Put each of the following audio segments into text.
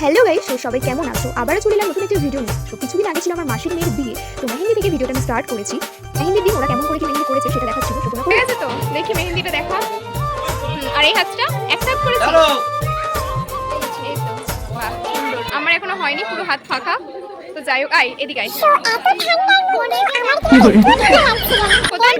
Hello guys তো সবাই কেমন আছো? আবারও চলে এলাম নতুন একটা ভিডিও নিয়ে। তো কিছুদিন আগে ছিল আমার মাসির মেয়ের বিয়ে। তো মেহেন্দি থেকে ভিডিওটা আমি স্টার্ট করেছি। মেহেন্দির দিন ওরা কেমন করে কি মেহেন্দি করেছে সেটা দেখাচ্ছিল তো তোমরা ঠিক আছে তো দেখি মেহেন্দিটা দেখা। আর এই হাতটা একটা হাত করেছি। এই তো বাহ আমার এখনও হয়নি পুরো হাত ফাঁকা। তো যাই হোক আই এদিকে আই কোথায়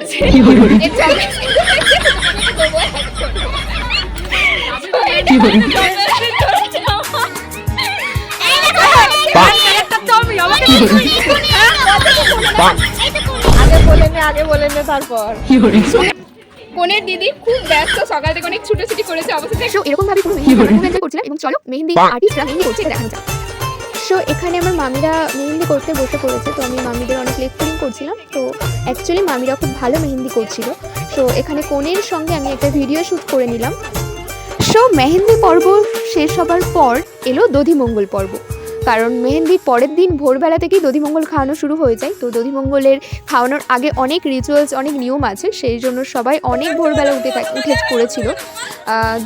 আগে বলে নে আগে বলে নে তারপর কোনের দিদি খুব ব্যস্ত সকাল থেকে অনেক ছুটোছুটি করেছে অবশ্যই সো এরকম ভাবে পুরো মেহেন্দি আমরা খুব enjoy করছিলাম এবং চলো মেহেন্দি আর্টিস্টরা মেহেন্দি করছে দেখানো যাক। সো এখানে আমার মামিরা মেহেন্দি করতে বসে পড়েছে তো আমি মামিদের অনেক করছিলাম। তো অ্যাকচুয়ালি মামিরা খুব ভালো মেহেন্দি করছিল। সো এখানে কোনের সঙ্গে আমি একটা ভিডিও শ্যুট করে নিলাম। সো মেহেন্দি পর্ব শেষ হবার পর এলো দধি মঙ্গল পর্ব। কারণ মেহেন্দি পরের দিন ভোরবেলা থেকেই দধিমঙ্গল খাওয়ানো শুরু হয়ে যায়। তো দধিমঙ্গলের খাওয়ানোর আগে অনেক রিচুয়ালস অনেক নিয়ম আছে সেই জন্য সবাই অনেক ভোরবেলা উঠে উঠে পড়েছিল।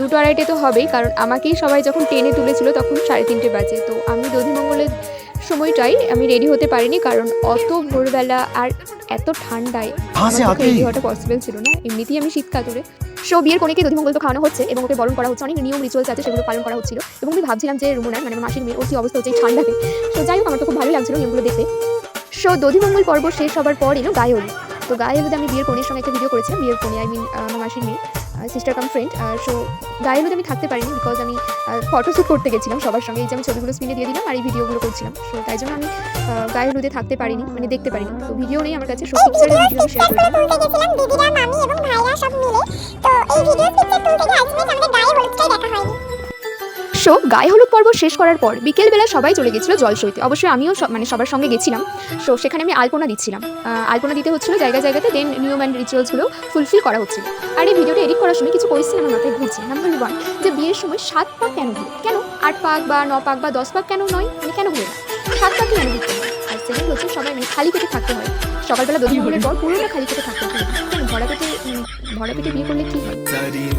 দুটো আড়াইটে তো হবেই কারণ আমাকেই সবাই যখন টেনে তুলেছিল তখন সাড়ে তিনটে বাজে। তো আমি দধিমঙ্গলের সময়টাই আমি রেডি হতে পারিনি কারণ অত ভোরবেলা আর এত ঠান্ডায় রেডি হওয়াটা পসিবল ছিল না। এমনিতেই আমি শীতকাল ধরে সো বিয়ের কোনেকে দধিমঙ্গল তো খাওয়ানো হচ্ছে এবং ওকে বরণ করা হচ্ছে। অনেক নিয়ম রিচুয়ালস আছে সেগুলো পালন করা হচ্ছিল। এবং আমি ভাবছিলাম যে রুমুনার মানে আমার মাসির মেয়ের ওর কি অবস্থা হচ্ছে ঠান্ডাতে। তো যাই হোক আমার তো খুব ভালো লাগছিল নিয়মগুলো দেখতে। সো দধিমঙ্গল পর্ব শেষ হবার পর এলো গায়ে হলুদ তো গায়ে হলুদে আমি বিয়ের কনের সঙ্গে একটা ভিডিও করেছিলাম বিয়ের কোণে আই মিন আমার মাসির মেয়ে সিস্টার কাম ফ্রেন্ড সো গায়ে হলুদে আমি থাকতে পারিনি বিকজ আমি ফটোশ্যুট করতে গেছিলাম সবার সঙ্গে এই যে আমি ছবিগুলো স্ক্রিনে দিয়ে দিলাম আর এই ভিডিওগুলো করছিলাম। সো তাই জন্য আমি গায়ে হলুদে থাকতে পারিনি মানে দেখতে পারিনি। তো ভিডিও নেই আমার কাছে সো পিকচারের ভিডিও আমি শেয়ার করে দিলাম তুলতে গেছিলাম দিদিরা মামি এবং ভাইরা সব মিলে। তো এই ভিডিও পিকচার তুলতে গিয়ে আলটিমেট আমাদের গায়ে হলুদটাই সো গায়ে হলুদ পর্ব শেষ করার পর বিকেলবেলা সবাই চলে গেছিল জলসইতে। অবশ্যই আমিও মানে সবার সঙ্গে গেছিলাম। সো সেখানে আমি আলপনা দিচ্ছিলাম। আলপনা দিতে হচ্ছিল জায়গা জায়গাতে দেন নিয়ম অ্যান্ড রিচুয়ালসগুলো ফুলফিল করা হচ্ছিল আর এই ভিডিওটা এডিট করার সময় কিছু কোয়েশ্চেন আমার মাথায় ঘুরছে। নাম্বার ওয়ান যে বিয়ের সময় সাত পাক কেন কেন আট পাক বা ন পাক বা দশ পাক কেন নয়? মানে কেন ঘুরে সাত পাক কেন ঘুরতে সেকেন্ড হচ্ছে সবাই মানে খালি পেটে থাকতে হয়। সকালবেলা দধি ভোগের পর পুরোটা খালি পেটে থাকতে হয়। ভরা পেটে ভরা পেটে বিয়ে করলে কি হয়?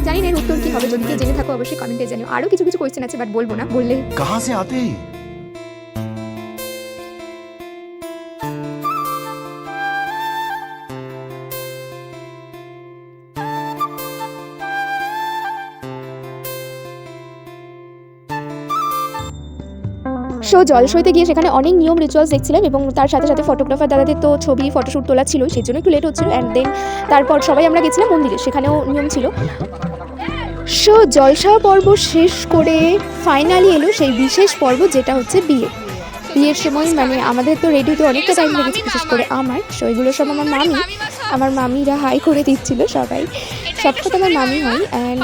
জানি না। এর উত্তর কি হবে। যদি জেনে থাকো অবশ্যই কমেন্টে জানিও। আরও কিছু কিছু কোয়েশ্চেন আছে বাট বলব না। বললে কাহা সে আতে? সো জলসইতে গিয়ে সেখানে অনেক নিয়ম রিচুয়ালস দেখছিলাম এবং তার সাথে সাথে ফটোগ্রাফার দাদাদের তো ছবি ফটোশ্যুট তোলা ছিল সেই জন্য একটু লেট হচ্ছিল অ্যান্ড দেন তারপর সবাই আমরা গেছিলাম মন্দিরে সেখানেও নিয়ম ছিল। সো জলসা পর্ব শেষ করে ফাইনালি এলো সেই বিশেষ পর্ব যেটা হচ্ছে বিয়ে। বিয়ের সময় মানে আমাদের তো রেডি হতে অনেকটা টাইম লেগেছে বিশেষ করে আমার। সো এগুলো সব আমার মামি। আমার মামিরা হাই করে দিচ্ছিল সবাই। সবটা তো আমার মামি হয় অ্যান্ড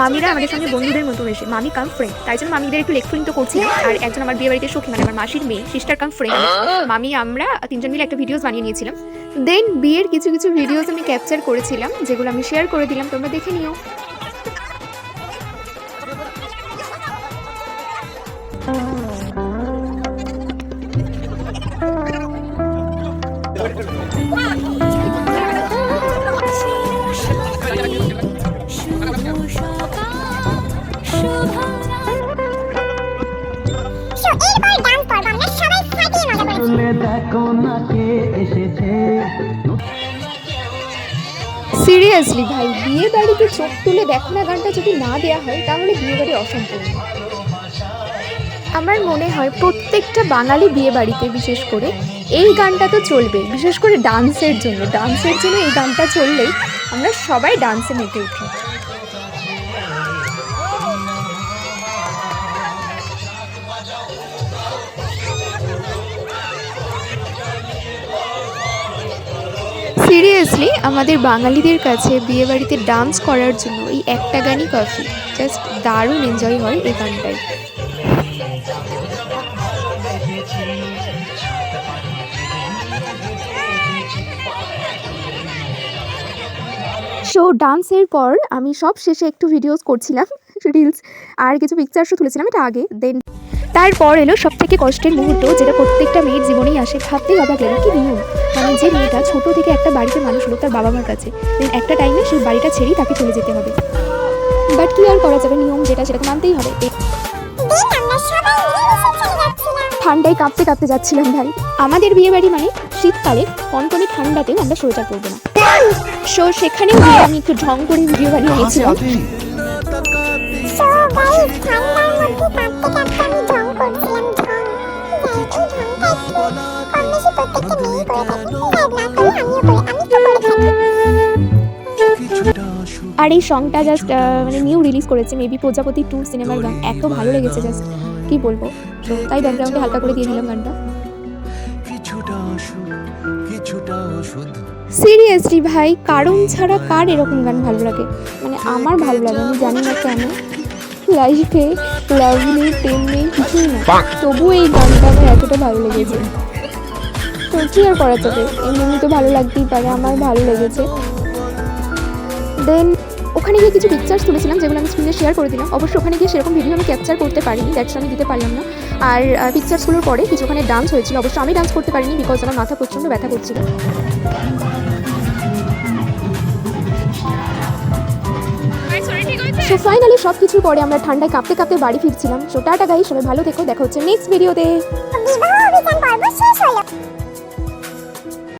মামিরা আমাদের সঙ্গে বন্ধুদের মতো হয়েছে। মামি কাম ফ্রেন্ড তাই জন্য মামিদের একটু লেখফুলিং তো করছি। আর একজন আমার বিয়ে বাড়িতে সখী মানে আমার মাসির মেয়ে সিস্টার কাম ফ্রেন্ড মামি আমরা তিনজন মিলে একটা ভিডিওস বানিয়ে নিয়েছিলাম। দেন বিয়ের কিছু কিছু ভিডিওস আমি ক্যাপচার করেছিলাম যেগুলো আমি শেয়ার করে দিলাম। তোমরা দেখে নিও। সো ডান্স পর্ব। সবাই ফাটিয়ে মজা করেছি। দেখো না কে এসেছে। সিরিয়াসলি ভাই বিয়ে বাড়িতে চোখ তুলে দেখো না গানটা যদি না দেওয়া হয় তাহলে বিয়ে বাড়ি অসম্পূর্ণ। আমার মনে হয় প্রত্যেকটা বাঙালি বিয়ে বাড়িতে বিশেষ করে এই গানটা তো চলবে বিশেষ করে ডান্সের জন্য। ডান্সের জন্য এই গানটা চললেই আমরা সবাই ডান্সে মেতে উঠি। সিরিয়াসলি আমাদের বাঙালিদের কাছে বিয়ে বাড়িতে ডান্স করার জন্য এই একটা গানই কফি জাস্ট দারুণ এনজয় হয় এই গানটাই। সো ডান্সের পর আমি সব শেষে একটু ভিডিওস করছিলাম রিলস আর কিছু পিকচার্সও তুলেছিলাম, এটা আগে দেন তারপর এলো সব থেকে কষ্টের মুহূর্ত যেটা প্রত্যেকটা মেয়ের জীবনেই আসে। ভাবতেই অবাক লাগে কি নিয়ম মানে যে মেয়েটা ছোট থেকে একটা বাড়িতে মানুষ হলো তার বাবা মার কাছে। দেন একটা টাইমে সেই বাড়িটা ছেড়েই তাকে চলে যেতে হবে। বাট কি আর করা যাবে? নিয়ম যেটা সেটাকে মানতেই হবে। ঠান্ডায় কাঁপতে কাঁপতে যাচ্ছিলাম ভাই। আমাদের বিয়ে বাড়ি মানে শীতকালে কনকনে ঠান্ডাতেও আমরা সোয়েটার পরবো না। সো সেখানেও গিয়ে আমি একটু ঢং করে ভিডিও বানিয়ে নিয়েছিলাম করে থাকে স্যার না করে আমিও করে আমি তো করে থাকি আর এই সংটা জাস্ট মানে নিউ রিলিজ করেছে মেবি প্রজাপতি টু সিনেমার গান। এত ভালো লেগেছে জাস্ট কি বলব? তাই ব্যাকগ্রাউন্ডে হালকা করে দিয়ে দিলাম গানটা। সিরিয়াসলি ভাই কারণ ছাড়া কার এরকম গান ভালো লাগে? মানে আমার ভালো লাগে আমি জানি না কেন। লাইফে লাভ নেই প্রেম নেই কিছুই না তবু এই গানটা আমার এতটা ভালো লেগেছে। কি আর করা যাবে এমনি তো ভালো লাগতেই পারে, আমার ভালো লেগেছে। দেন ওখানে গিয়ে কিছু পিকচার্স তুলেছিলাম যেগুলো আমি স্ক্রিনে শেয়ার করে দিলাম। অবশ্য ওখানে গিয়ে সেরকম ভিডিও আমি ক্যাপচার করতে পারিনি দ্যাটস আমি দিতে পারলাম না। আর পিকচার্সগুলোর পরে কিছু ওখানে ডান্স হয়েছিল। অবশ্য আমি ডান্স করতে পারিনি বিকজ আমার মাথা প্রচণ্ড ব্যথা করছিল। সো ফাইনালি সব কিছুর পরে আমরা ঠান্ডায় কাঁপতে কাঁপতে বাড়ি ফিরছিলাম। সো টাটা গাই সবাই ভালো থেকো। দেখা হচ্ছে নেক্সট ভিডিওতে